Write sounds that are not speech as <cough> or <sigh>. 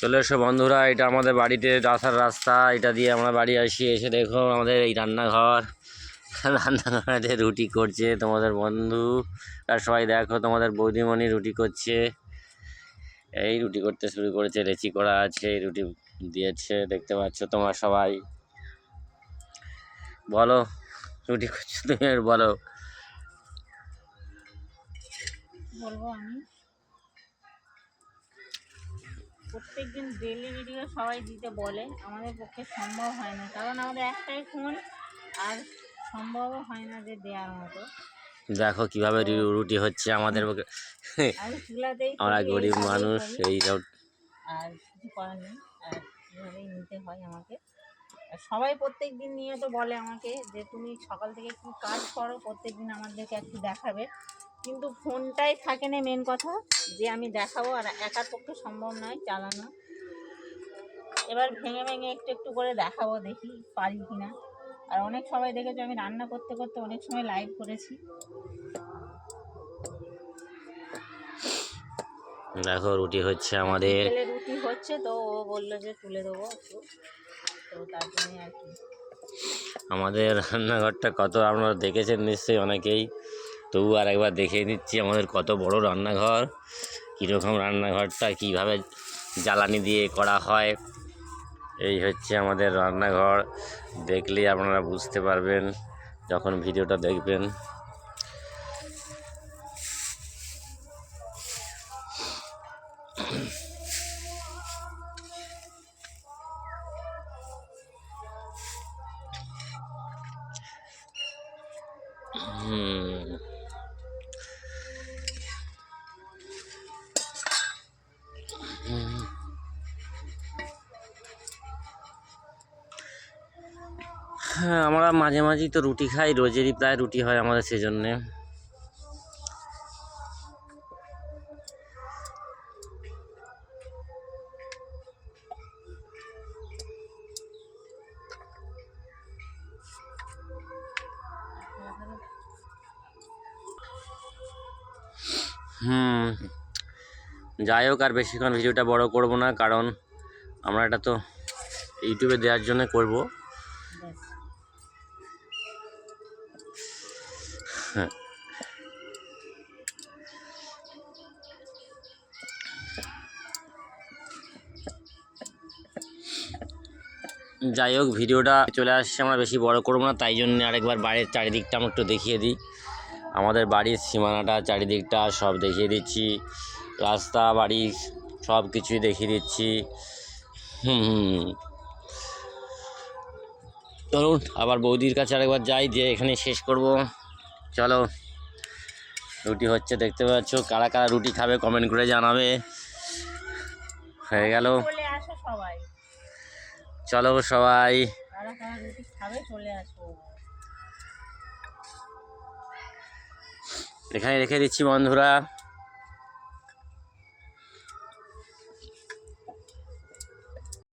চলে এসো বন্ধুরা, এটা আমাদের বাড়িতে আসার রাস্তা। এটা দিয়ে আমরা বাড়ি আসি, এসে দেখো আমাদের এই রান্নাঘর। রান্নাঘরে রুটি করছে তোমাদের বন্ধু। আর সবাই দেখো তোমাদের বৌদিমণি রুটি করছে। এই রুটি করতে শুরু করেছে, রেচি করা আছে, এই রুটি দিয়েছে, দেখতে পাচ্ছ তোমার সবাই। বলো, রুটি করছ তুমি আর বলো। বলব আমি। প্রত্যেকদিন ডেলি ভিডিও সবাই দিতে বলে। আমাদের পক্ষে সম্ভব হয় না। কারণ আমাদের একটাই ফোন আর সম্ভবও হয় না যে দেওয়ার মতো। দেখো কীভাবে রুটি হচ্ছে আমাদের পক্ষে। <laughs> আমরা গরিব মানুষ এই আর কিছু করার নেই। আর এভাবেই নিতে হয় আমাকে। সবাই প্রত্যেক দিন নিয়ে তো বলে আমাকে যে তুমি সকাল থেকে কি কাজ করো? প্রত্যেক দিন আমাদেরকে একটু দেখাবে। কিন্তু ফোনটাই থাকে না মেন কথা যে আমি দেখাবো আর একার পক্ষে সম্ভব নয় চালানো। এবার ভেঙে ভেঙে একটু একটু করে দেখাবো দেখি পারি কিনা। আর অনেক সবাই দেখেছ আমি রান্না করতে করতে অনেক সময় লাইভ করেছি। দেখো রুটি হচ্ছে আমাদের রুটি হচ্ছে তো ও বলল যে তুলে দেবো একটু। তো তার জন্য আর কি। আমাদের রান্নাঘরটা কত আপনারা দেখেছেন নিশ্চয়ই অনেকেই। তবু আর একবার দেখিয়ে দিচ্ছি আমাদের কত বড় রান্নাঘর। কীরকম রান্নাঘরটা, কীভাবে জ্বালানি দিয়ে করা হয়। এই হচ্ছে আমাদের রান্নাঘর। দেখলেই আপনারা বুঝতে পারবেন যখন ভিডিওটা দেখবেন। হুম। হ্যাঁ আমরা মাঝে মাঝেই তো রুটি খাই, রোজেরই প্রায় রুটি হয় আমাদের সেজন্যে। হুম, যাই হোক আর বেশিক্ষণ ভিডিওটা বড় করব না, কারণ আমরা এটা তো ইউটিউবে দেওয়ার জন্য করব। যাই হোক, ভিডিওটা চলে আসছে, আমরা বেশি বড় করব না, তাই জন্য আরেকবার বাড়ির চারিদিকটা আমরা একটু দেখিয়ে দিই। আমাদের বাড়ির সীমানাটা, চারিদিকটা সব দেখিয়ে দিচ্ছি। রাস্তা, বাড়ি, সব কিছুই দেখিয়ে দিচ্ছি। হুম। চলুন, আবার বৌদির কাছে আরেকবার যাই, দিয়ে এখানে শেষ করব। চলো রুটি হচ্ছে দেখতে পাচ্ছ? কারা কারা রুটি খাবে কমেন্ট করে জানাবে। হয়ে গেল। চলে সবাই। এখানে রেখে দিচ্ছি বন্ধুরা।